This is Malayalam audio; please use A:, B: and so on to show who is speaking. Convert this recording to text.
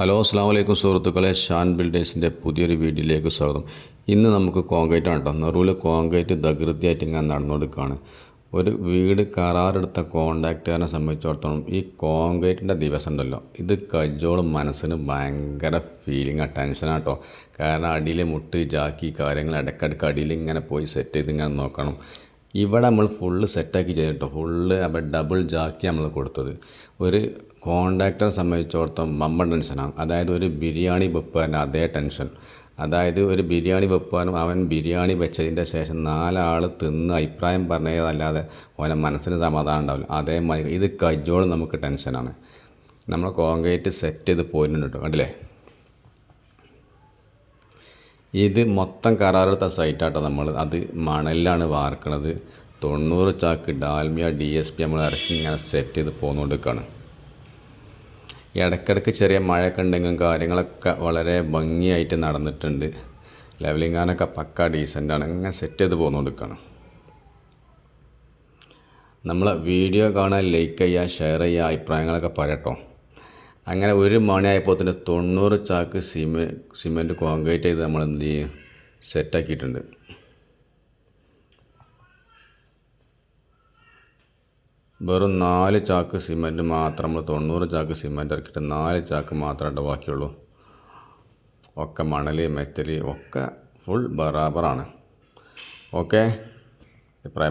A: ഹലോ അസ്സാം വലൈക്കും സുഹൃത്തുക്കളെ. ഷാൻ ബിൽഡേഴ്സിന്റെ പുതിയൊരു വീഡിയോയിലേക്ക് സ്വാഗതം. ഇന്ന് നമുക്ക് കോൺക്രീറ്റ് ആണ് കേട്ടോ. നെറൂൽ കോൺക്രീറ്റ് ദകൃതിയായിട്ട് ഇങ്ങനെ നടന്നുകൊടുക്കുകയാണ് ഒരു വീട് കരാറെടുത്ത കോൺട്രാക്റ്റുകാരനെ സംബന്ധിച്ചിടത്തോളം ഈ കോൺക്രീറ്റിന്റെ ദിവസം ഉണ്ടല്ലോ. ഇത് കജ്ജോളും മനസ്സിന് ഭയങ്കര ഫീലിംഗ് ടെൻഷനാണ് കേട്ടോ. കാരണം അടിയിൽ മുട്ട് ജാക്കി കാര്യങ്ങൾ ഇടയ്ക്കിടയ്ക്ക് അടിയിൽ ഇങ്ങനെ പോയി സെറ്റ് ചെയ്ത് ഇങ്ങനെ നോക്കണം. ഇവിടെ നമ്മൾ ഫുള്ള് സെറ്റാക്കി ചെയ്തിട്ടോ. ഫുള്ള് അപ്പോൾ ഡബിൾ ജാക്കി നമ്മൾ കൊടുത്തത്. ഒരു കോണ്ടാക്ടറെ സംബന്ധിച്ചിടത്തോളം മമ്മ ടെൻഷനാണ് അതായത് ഒരു ബിരിയാണി വെപ്പുകാരൻ അതേ ടെൻഷൻ അതായത് ഒരു ബിരിയാണി വെപ്പുകാരും അവൻ ബിരിയാണി വെച്ചതിന്റെ ശേഷം നാലാൾ തിന്ന് അഭിപ്രായം പറഞ്ഞതല്ലാതെ ഓനെ മനസ്സിന് സമാധാനം ഉണ്ടാവില്ല. അതേമാതിരി ഇത് കജോൾ നമുക്ക് ടെൻഷനാണ് നമ്മൾ കോൺക്രീറ്റ് സെറ്റ് ചെയ്ത് പോയിട്ടുണ്ട് കേട്ടോ. കണ്ടില്ലേ? ഇത് മൊത്തം കരാറെടുത്ത സൈറ്റാട്ടോ നമ്മൾ അത് മണലിലാണ് വാർക്കണത്. തൊണ്ണൂറ് ചാക്ക് ഡാൽമിയ ഡി എസ് പി നമ്മൾ ഇറക്കി ഇങ്ങനെ സെറ്റ് ചെയ്ത് പോന്നുകൊണ്ടിരിക്കുകയാണ് ഇടയ്ക്കിടയ്ക്ക് ചെറിയ മഴയൊക്കെ ഉണ്ടെങ്കിലും കാര്യങ്ങളൊക്കെ വളരെ ഭംഗിയായിട്ട് നടന്നിട്ടുണ്ട്. ലെവലിങ്ങാനൊക്കെ പക്ക ഡീസന്റാണ് ഇങ്ങനെ സെറ്റ് ചെയ്ത് പോന്നുകൊണ്ടിരിക്കുകയാണ് നമ്മളെ വീഡിയോ കാണാൻ ലൈക്ക് ചെയ്യുക ഷെയർ ചെയ്യുക അഭിപ്രായങ്ങളൊക്കെ പറയട്ടോ. അങ്ങനെ ഒരു മണിയായപ്പോൾ തന്നെ തൊണ്ണൂറ് ചാക്ക് സിമെ സിമെന്റ് കോൺക്രീറ്റ് ചെയ്ത് നമ്മൾ എന്ത് ചെയ്യും സെറ്റാക്കിയിട്ടുണ്ട് വെറും നാല് ചാക്ക് സിമെന്റ് മാത്രം നമ്മൾ തൊണ്ണൂറ് ചാക്ക് സിമെന്റ് ഇറക്കിയിട്ട് നാല് ചാക്ക് മാത്രമേ ബാക്കിയുള്ളൂ. ഒക്കെ മണൽ മെറ്റൽ ഒക്കെ ഫുൾ ബറാബറാണ്. ഓക്കെ അഭിപ്രായം